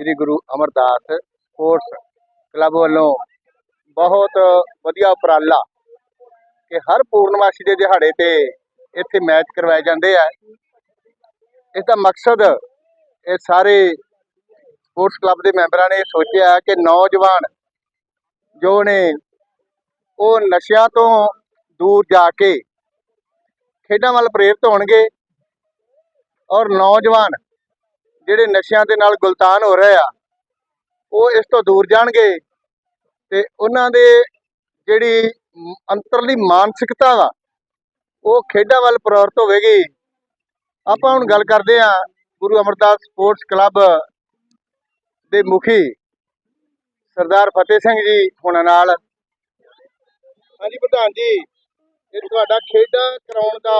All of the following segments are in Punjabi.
ਸ੍ਰੀ ਗੁਰੂ ਅਮਰਦਾਸ ਸਪੋਰਟਸ ਕਲੱਬ ਵੱਲੋਂ ਬਹੁਤ ਵਧੀਆ ਉਪਰਾਲਾ ਕਿ ਹਰ ਪੂਰਨਮਾਸ਼ੀ ਦੇ ਦਿਹਾੜੇ ਤੇ ਇੱਥੇ ਮੈਚ ਕਰਵਾਏ ਜਾਂਦੇ ਆ। ਇਸ ਦਾ ਮਕਸਦ ਇਹ ਸਾਰੇ ਸਪੋਰਟਸ ਕਲੱਬ ਦੇ ਮੈਂਬਰਾਂ ਨੇ ਸੋਚਿਆ ਕਿ ਨੌਜਵਾਨ ਜੋ ਨੇ, ਉਹ ਨਸ਼ਿਆਂ ਤੋਂ ਦੂਰ ਜਾ ਕੇ ਖੇਡਾਂ ਵੱਲ ਪ੍ਰੇਰਿਤ ਹੋਣਗੇ ਔਰ ਨੌਜਵਾਨ ਜਿਹੜੇ ਨਸ਼ਿਆਂ ਦੇ ਨਾਲ ਗੁਲਤਾਨ ਹੋ ਰਹੇ ਆ, ਉਹ ਇਸ ਤੋਂ ਦੂਰ ਜਾਣਗੇ ਤੇ ਉਹਨਾਂ ਦੇ ਜਿਹੜੀ ਅੰਤਰਲੀ ਮਾਨਸਿਕਤਾ ਵਾ, ਉਹ ਖੇਡਾਂ ਵੱਲ ਪ੍ਰਵਰਤ ਹੋਵੇਗੀ। ਆਪਾਂ ਹੁਣ ਗੱਲ ਕਰਦੇ ਆ ਗੁਰੂ ਅਮਰਦਾਸ ਸਪੋਰਟਸ ਕਲੱਬ ਦੇ ਮੁਖੀ ਸਰਦਾਰ ਫਤਿਹ ਸਿੰਘ ਜੀ ਹੁਣਾਂ ਨਾਲ। ਹਾਂਜੀ, ਪ੍ਰਧਾਨ ਜੀ, ਇਹ ਤੁਹਾਡਾ ਖੇਡਾਂ ਕਰਾਉਣ ਦਾ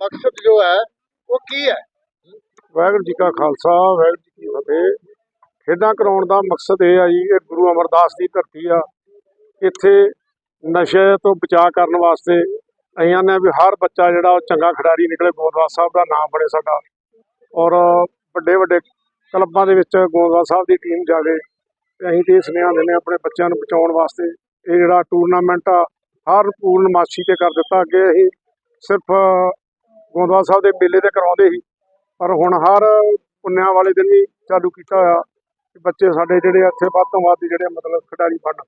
ਮਕਸਦ ਜੋ ਹੈ, ਉਹ ਕੀ ਹੈ? ਵਾਹਿਗੁਰੂ ਜੀ ਕਾ ਖਾਲਸਾ, ਵਾਹਿਗੁਰੂ ਜੀ ਕੀ ਫਤਿਹ। ਖੇਡਾਂ ਕਰਾਉਣ ਦਾ ਮਕਸਦ ਇਹ ਆ ਜੀ, ਇਹ ਗੁਰੂ ਅਮਰਦਾਸ ਦੀ ਧਰਤੀ ਆ। ਇੱਥੇ ਨਸ਼ੇ ਤੋਂ ਬਚਾਅ ਕਰਨ ਵਾਸਤੇ ਅਸੀਂ ਆਨੇ ਵੀ ਹਰ ਬੱਚਾ ਜਿਹੜਾ ਉਹ ਚੰਗਾ ਖਿਡਾਰੀ ਨਿਕਲੇ। ਗੋਦਵਾ ਸਾਹਿਬ ਦਾ ਨਾਮ ਬਣੇ ਸਾਡਾ। ਔਰ ਵੱਡੇ ਵੱਡੇ ਕਲੱਬਾਂ ਦੇ ਵਿੱਚ ਗੋਦਵਾ ਸਾਹਿਬ ਦੀ ਟੀਮ ਜਾਵੇ। ਤੇ ਅਸੀਂ ਤੇ ਇਹ ਸੁਨੇਹਾ ਦਿੰਦੇ ਹਾਂ ਆਪਣੇ ਬੱਚਿਆਂ ਨੂੰ ਬਚਾਉਣ ਵਾਸਤੇ। ਇਹ ਜਿਹੜਾ ਟੂਰਨਾਮੈਂਟ ਆ, ਹਰ ਪੂਰਨਮਾਸ਼ੀ ਤੇ ਕਰ ਦਿੱਤਾ। ਅੱਗੇ ਅਸੀਂ ਸਿਰਫ ਗੋਦਵਾ ਸਾਹਿਬ ਦੇ ਮੇਲੇ ਤੇ ਕਰਾਉਂਦੇ ਸੀ। ਪਰ ਹੁਣ ਹਰ ਪੁੰਨਿਆਂ ਵਾਲੇ ਦਿਨ ਹੀ ਚਾਲੂ ਕੀਤਾ ਹੋਇਆ ਕਿ ਬੱਚੇ ਸਾਡੇ ਜਿਹੜੇ ਇੱਥੇ ਵੱਧ ਤੋਂ ਵੱਧ ਜਿਹੜੇ ਮਤਲਬ ਖਿਡਾਰੀ ਬਣਨ।